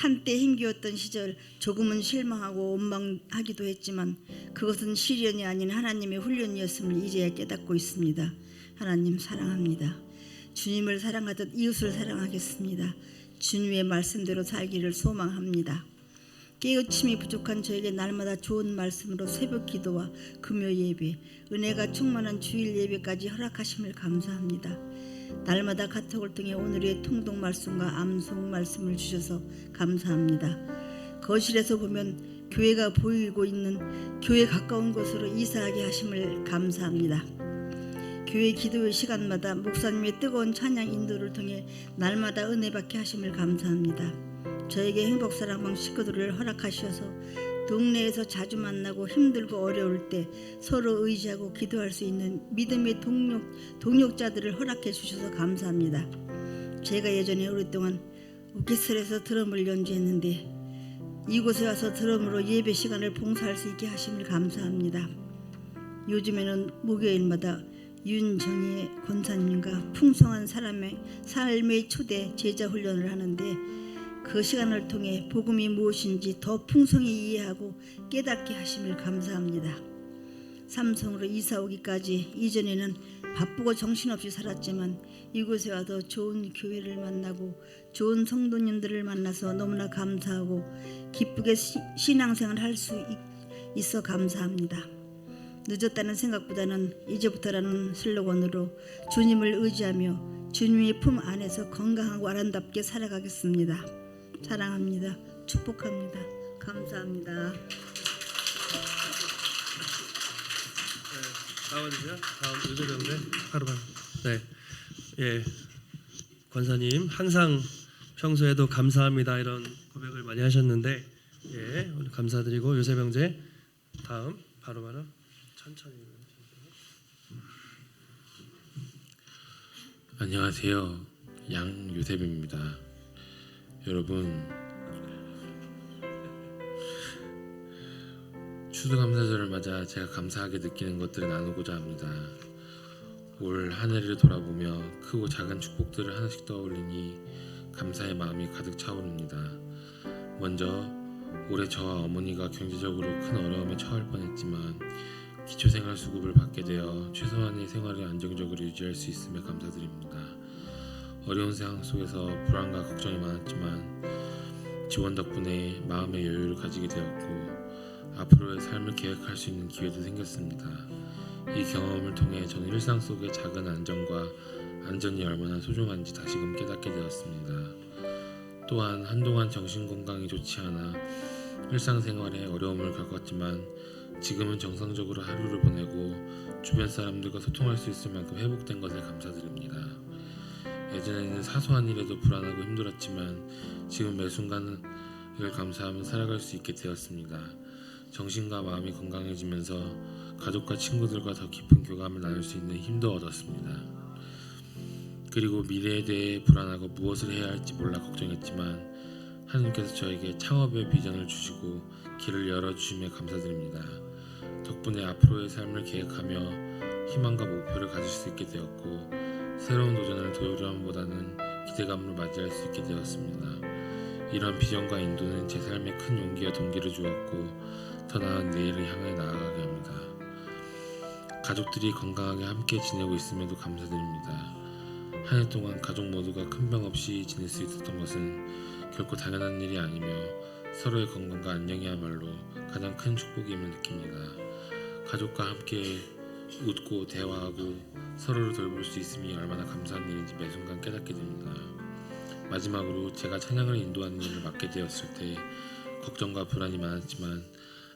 한때 힘겨웠던 시절 조금은 실망하고 원망하기도 했지만 그것은 시련이 아닌 하나님의 훈련이었음을 이제야 깨닫고 있습니다. 하나님 사랑합니다. 주님을 사랑하듯 이웃을 사랑하겠습니다. 주님의 말씀대로 살기를 소망합니다. 깨우침이 부족한 저에게 날마다 좋은 말씀으로 새벽 기도와 금요 예배, 은혜가 충만한 주일 예배까지 허락하심을 감사합니다. 날마다 카톡을 통해 오늘의 통독 말씀과 암송 말씀을 주셔서 감사합니다. 거실에서 보면 교회가 보이고 있는 교회 가까운 곳으로 이사하게 하심을 감사합니다. 교회 기도의 시간마다 목사님의 뜨거운 찬양 인도를 통해 날마다 은혜 받게 하심을 감사합니다. 저에게 행복사랑방 식구들을 허락하셔서 동네에서 자주 만나고 힘들고 어려울 때 서로 의지하고 기도할 수 있는 믿음의 동력, 동력자들을 허락해 주셔서 감사합니다. 제가 예전에 오랫동안 우키슬에서 드럼을 연주했는데 이곳에 와서 드럼으로 예배 시간을 봉사할 수 있게 하심을 감사합니다. 요즘에는 목요일마다 윤정희 권사님과 풍성한 사람의 삶의 초대 제자 훈련을 하는데 그 시간을 통해 복음이 무엇인지 더 풍성히 이해하고 깨닫게 하심을 감사합니다. 삼성으로 이사 오기까지 이전에는 바쁘고 정신없이 살았지만 이곳에 와서 좋은 교회를 만나고 좋은 성도님들을 만나서 너무나 감사하고 기쁘게 시- 신앙생활을 할수 있어 감사합니다. 늦었다는 생각보다는 이제부터라는 슬로건으로 주님을 의지하며 주님의 품 안에서 건강하고 아름답게 살아가겠습니다. 사랑합니다. 축복합니다. 감사합니다. 나와주세요. 다음 의도령대 하루만. 네, 예, 권사님 항상 평소에도 감사합니다 이런 고백을 많이 하셨는데 예, 오늘 감사드리고 요새병제 다음 바로 바로 천천히. 안녕하세요. 양유셉입니다. 여러분 추수감사절을 맞아 제가 감사하게 느끼는 것들을 나누고자 합니다. 올한 해를 돌아보며 크고 작은 축복들을 하나씩 떠올리니 감사의 마음이 가득 차오릅니다. 먼저 올해 저와 어머니가 경제적으로 큰 어려움에 처할 뻔했지만 기초생활 수급을 받게 되어 최소한의 생활을 안정적으로 유지할 수 있음에 감사드립니다. 어려운 상황 속에서 불안과 걱정이 많았지만 지원 덕분에 마음의 여유를 가지게 되었고 앞으로의 삶을 계획할 수 있는 기회도 생겼습니다. 이 경험을 통해 저는 일상 속의 작은 안정과 안전이 얼마나 소중한지 다시금 깨닫게 되었습니다. 또한 한동안 정신 건강이 좋지 않아 일상생활에 어려움을 겪었지만 지금은 정상적으로 하루를 보내고 주변 사람들과 소통할 수 있을 만큼 회복된 것에 감사드립니다. 예전에는 사소한 일에도 불안하고 힘들었지만 지금 매 순간을 감사하며 살아갈 수 있게 되었습니다. 정신과 마음이 건강해지면서 가족과 친구들과 더 깊은 교감을 나눌 수 있는 힘도 얻었습니다. 그리고 미래에 대해 불안하고 무엇을 해야 할지 몰라 걱정했지만 하나님께서 저에게 창업의 비전을 주시고 길을 열어주심에 감사드립니다. 덕분에 앞으로의 삶을 계획하며 희망과 목표를 가질 수 있게 되었고 새로운 도전을 두려움보다는 기대감으로 맞이할 수 있게 되었습니다. 이런 비전과 인도는 제 삶에 큰 용기와 동기를 주었고 더 나은 내일을 향해 나아가게 합니다. 가족들이 건강하게 함께 지내고 있음에도 감사드립니다. 한 해 동안 가족 모두가 큰 병 없이 지낼 수 있었던 것은 결코 당연한 일이 아니며 서로의 건강과 안녕이야말로 가장 큰 축복임을 느낍니다. 가족과 함께 웃고 대화하고 서로를 돌볼 수 있음이 얼마나 감사한 일인지 매 순간 깨닫게 됩니다. 마지막으로 제가 찬양을 인도하는 일을 맡게 되었을 때 걱정과 불안이 많았지만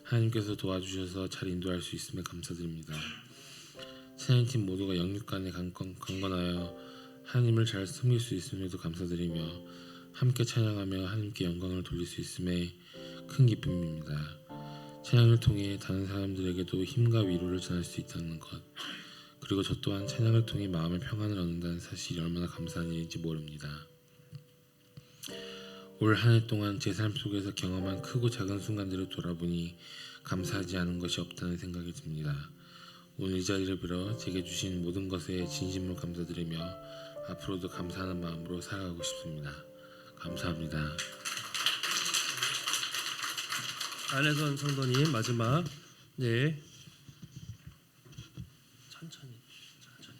하나님께서 도와주셔서 잘 인도할 수 있음에 감사드립니다. 찬양팀 모두가 영육간에 강건, 강건하여 하나님을 잘 섬길 수 있음에도 감사드리며 함께 찬양하며 하나님께 영광을 돌릴 수 있음에 큰 기쁨입니다. 찬양을 통해 다른 사람들에게도 힘과 위로를 전할 수 있다는 것 그리고 저 또한 찬양을 통해 마음의 평안을 얻는다는 사실이 얼마나 감사한 일인지 모릅니다. 올 한 해 동안 제 삶 속에서 경험한 크고 작은 순간들을 돌아보니 감사하지 않은 것이 없다는 생각이 듭니다. 오늘 이 자리를 빌어 제게 주신 모든 것에 진심으로 감사드리며 앞으로도 감사하는 마음으로 살아가고 싶습니다. 감사합니다. 안혜선 성도님 마지막 네 천천히 천천히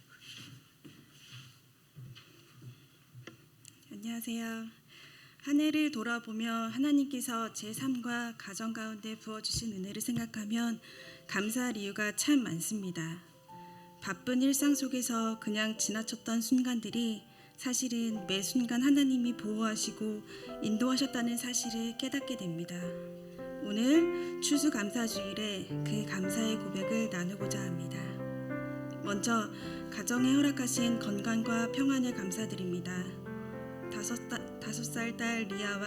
안녕하세요. 한 해를 돌아보며 하나님께서 제 삶과 가정 가운데 부어주신 은혜를 생각하면 감사할 이유가 참 많습니다. 바쁜 일상 속에서 그냥 지나쳤던 순간들이 사실은 매 순간 하나님이 보호하시고 인도하셨다는 사실을 깨닫게 됩니다. 오늘 추수감사주일에 그 감사의 고백을 나누고자 합니다. 먼저 가정에 허락하신 건강과 평안을 감사드립니다. 다섯, 따, 다섯 살 딸 리아와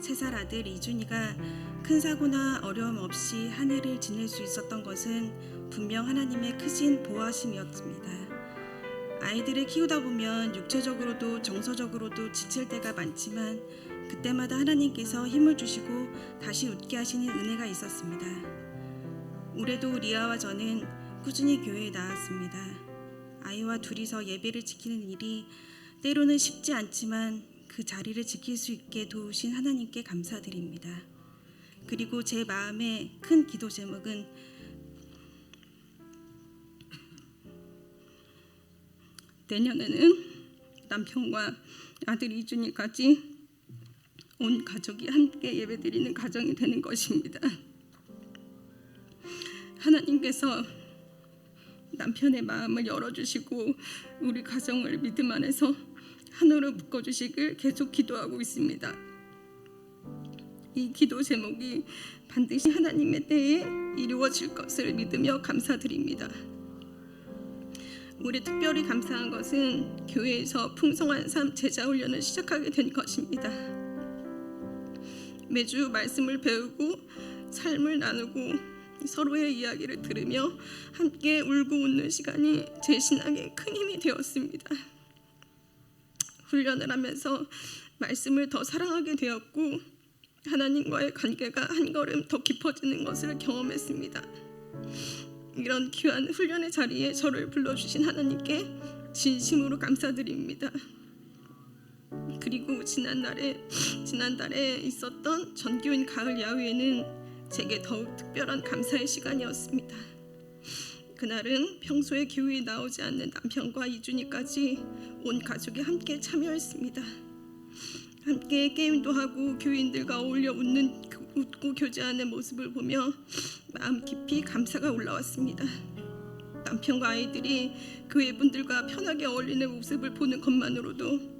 세 살 아들 이준이가 큰 사고나 어려움 없이 한 해를 지낼 수 있었던 것은 분명 하나님의 크신 보호하심이었습니다. 아이들을 키우다 보면 육체적으로도 정서적으로도 지칠 때가 많지만 그때마다 하나님께서 힘을 주시고 다시 웃게 하시는 은혜가 있었습니다. 올해도 리아와 저는 꾸준히 교회에 나왔습니다. 아이와 둘이서 예배를 지키는 일이 때로는 쉽지 않지만 그 자리를 지킬 수 있게 도우신 하나님께 감사드립니다. 그리고 제 마음의 큰 기도 제목은 내년에는 남편과 아들 이준이까지 온 가족이 함께 예배드리는 가정이 되는 것입니다. 하나님께서 남편의 마음을 열어주시고 우리 가정을 믿음 안에서 하나로 묶어주시길 계속 기도하고 있습니다. 이 기도 제목이 반드시 하나님의 때에 이루어질 것을 믿으며 감사드립니다. 우리 특별히 감사한 것은 교회에서 풍성한 삶 제자 훈련을 시작하게 된 것입니다. 매주 말씀을 배우고 삶을 나누고 서로의 이야기를 들으며 함께 울고 웃는 시간이 제 신앙에 큰 힘이 되었습니다. 훈련을 하면서 말씀을 더 사랑하게 되었고 하나님과의 관계가 한 걸음 더 깊어지는 것을 경험했습니다. 이런 귀한 훈련의 자리에 저를 불러주신 하나님께 진심으로 감사드립니다. 그리고 지난날에 지난달에 있었던 전교인 가을 야외에는 제게 더욱 특별한 감사의 시간이었습니다. 그날은 평소에 교회에 나오지 않는 남편과 이준이까지 온 가족이 함께 참여했습니다. 함께 게임도 하고 교인들과 어울려 웃는 웃고 교제하는 모습을 보며 마음 깊이 감사가 올라왔습니다. 남편과 아이들이 교회 분들과 편하게 어울리는 모습을 보는 것만으로도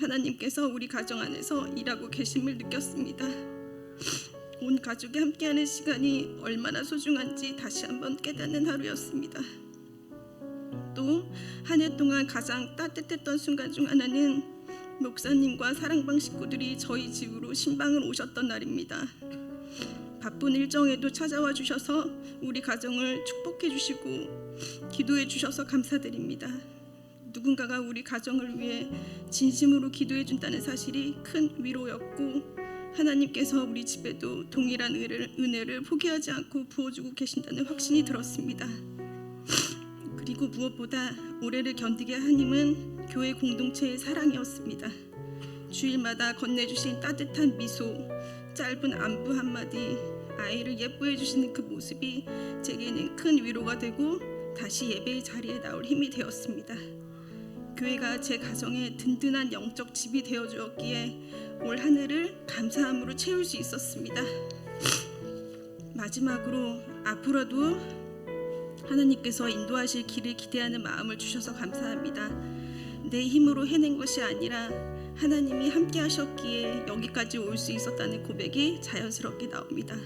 하나님께서 우리 가정 안에서 일하고 계심을 느꼈습니다. 온 가족이 함께하는 시간이 얼마나 소중한지 다시 한번 깨닫는 하루였습니다. 또 한 해 동안 가장 따뜻했던 순간 중 하나는 목사님과 사랑방 식구들이 저희 집으로 신방을 오셨던 날입니다. 바쁜 일정에도 찾아와 주셔서 우리 가정을 축복해 주시고 기도해 주셔서 감사드립니다. 누군가가 우리 가정을 위해 진심으로 기도해 준다는 사실이 큰 위로였고 하나님께서 우리 집에도 동일한 은혜를, 포기하지 않고 부어주고 계신다는 확신이 들었습니다. 그리고 무엇보다 올해를 견디게 한 힘은 교회 공동체의 사랑이었습니다. 주일마다 건네주신 따뜻한 미소, 짧은 안부 한마디, 아이를 예뻐해 주시는 그 모습이 제게는 큰 위로가 되고 다시 예배의 자리에 나올 힘이 되었습니다. 교회가 제 가정에 든든한 영적 집이 되어 주었기에 올 한 해를 감사함으로 채울 수 있었습니다. 마지막으로 앞으로도 하나님께서 인도하실 길을 기대하는 마음을 주셔서 감사합니다. 내 힘으로 해낸 것이 아니라 하나님이 함께 하셨기에 여기까지 올 수 있었다는 고백이 자연스럽게 나옵니다.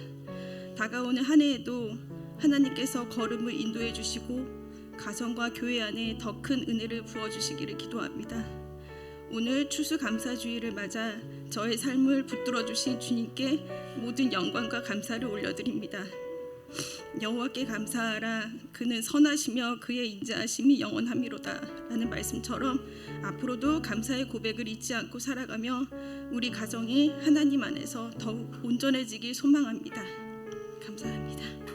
다가오는 한 해에도 하나님께서 걸음을 인도해 주시고 가정과 교회 안에 더 큰 은혜를 부어 주시기를 기도합니다. 오늘 추수 감사주의를 맞아 저의 삶을 붙들어 주신 주님께 모든 영광과 감사를 올려드립니다. 여호와께 감사하라 그는 선하시며 그의 인자하심이 영원함이로다라는 말씀처럼 앞으로도 감사의 고백을 잊지 않고 살아가며 우리 가정이 하나님 안에서 더욱 온전해지길 소망합니다. 감사합니다.